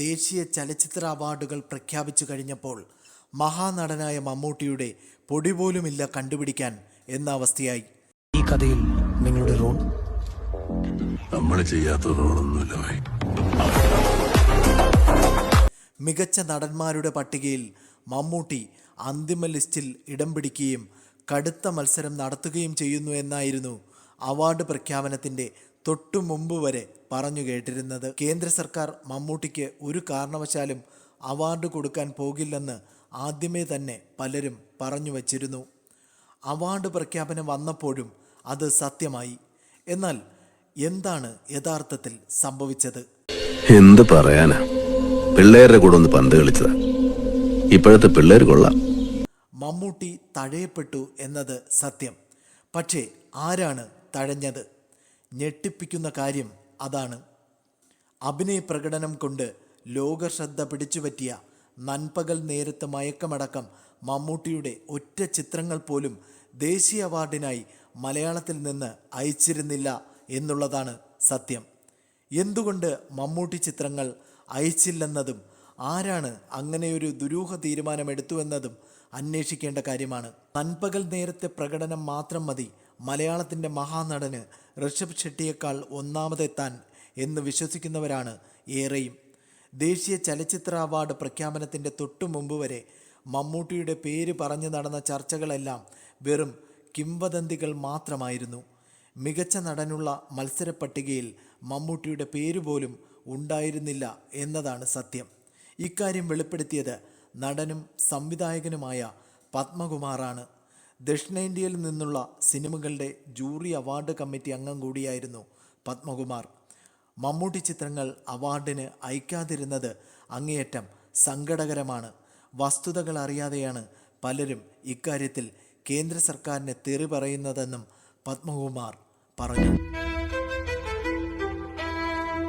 ദേശീയ ചലച്ചിത്ര അവാർഡുകൾ പ്രഖ്യാപിച്ചു കഴിഞ്ഞപ്പോൾ മഹാനടനായ മമ്മൂട്ടിയുടെ പൊടി പോലുമില്ല കണ്ടുപിടിക്കാൻ എന്ന അവസ്ഥയായി. ഈ കഥയിൽ നിങ്ങളുടെ റോൾ? നമ്മൾ ചെയ്യാത്ത റോളൊന്നുമില്ല മികച്ച നടന്മാരുടെ പട്ടികയിൽ മമ്മൂട്ടി അന്തിമ ലിസ്റ്റിൽ ഇടം പിടിക്കുകയും കടുത്ത മത്സരം നടത്തുകയും ചെയ്യുന്നു എന്നായിരുന്നു അവാർഡ് പ്രഖ്യാപനത്തിന്റെ തൊട്ടു മുമ്പ് വരെ പറഞ്ഞു കേട്ടിരുന്നത്. കേന്ദ്ര സർക്കാർ മമ്മൂട്ടിക്ക് ഒരു കാരണവശാലും അവാർഡ് കൊടുക്കാൻ പോകില്ലെന്ന് ആദ്യമേ തന്നെ പലരും പറഞ്ഞു വച്ചിരുന്നു. അവാർഡ് പ്രഖ്യാപനം വന്നപ്പോഴും അത് സത്യമായി. എന്നാൽ എന്താണ് യഥാർത്ഥത്തിൽ സംഭവിച്ചത്? എന്ത് പറയാനാ? പിള്ളേരുടെ കൂടെ ഒന്ന് പന്ത് കളിച്ചതാ. ഇപ്പോഴത്തെ പിള്ളേർ കൊള്ളാം. മമ്മൂട്ടി തഴയപ്പെട്ടു എന്നത് സത്യം. പക്ഷേ ആരാണ് തഴഞ്ഞത്? ഞെട്ടിപ്പിക്കുന്ന കാര്യം അതാണ്. അഭിനയ പ്രകടനം കൊണ്ട് ലോകശ്രദ്ധ പിടിച്ചുപറ്റിയ നൻപകൽ നേരത്ത് മയക്കമടക്കം മമ്മൂട്ടിയുടെ ഒറ്റ ചിത്രങ്ങൾ പോലും ദേശീയ അവാർഡിനായി മലയാളത്തിൽ നിന്ന് അയച്ചിരുന്നില്ല എന്നുള്ളതാണ് സത്യം. എന്തുകൊണ്ട് മമ്മൂട്ടി ചിത്രങ്ങൾ അയച്ചില്ലെന്നതും ആരാണ് അങ്ങനെയൊരു ദുരൂഹ തീരുമാനമെടുത്തുവെന്നതും അന്വേഷിക്കേണ്ട കാര്യമാണ്. നൻപകൽ നേരത്തെ പ്രകടനം മാത്രം മതി മലയാളത്തിന്റെ മഹാനടന് ഋഷഭ് ഷെട്ടിയേക്കാൾ ഒന്നാമതെത്താൻ എന്ന് വിശ്വസിക്കുന്നവരാണ് ഏറെയും. ദേശീയ ചലച്ചിത്ര അവാർഡ് പ്രഖ്യാപനത്തിന്റെ തൊട്ടു മുമ്പ് വരെ മമ്മൂട്ടിയുടെ പേര് പറഞ്ഞു നടന്ന ചർച്ചകളെല്ലാം വെറും കിംവദന്തികൾ മാത്രമായിരുന്നു. മികച്ച നടനുള്ള മത്സര പട്ടികയിൽ മമ്മൂട്ടിയുടെ പേര് പോലും ഉണ്ടായിരുന്നില്ല എന്നതാണ് സത്യം. ഇക്കാര്യം വെളിപ്പെടുത്തിയത് നടനും സംവിധായകനുമായ പത്മകുമാറാണ്. ദക്ഷിണേന്ത്യയിൽ നിന്നുള്ള സിനിമകളുടെ ജൂറി അവാർഡ് കമ്മിറ്റി അംഗം കൂടിയായിരുന്നു പത്മകുമാർ. മമ്മൂട്ടി ചിത്രങ്ങൾ അവാർഡിന് അയക്കാതിരുന്നത് അങ്ങേയറ്റം സങ്കടകരമാണ്. വസ്തുതകൾ അറിയാതെയാണ് പലരും ഇക്കാര്യത്തിൽ കേന്ദ്ര സർക്കാരിനെ തെറി പറയുന്നതെന്നും പത്മകുമാർ പറഞ്ഞു.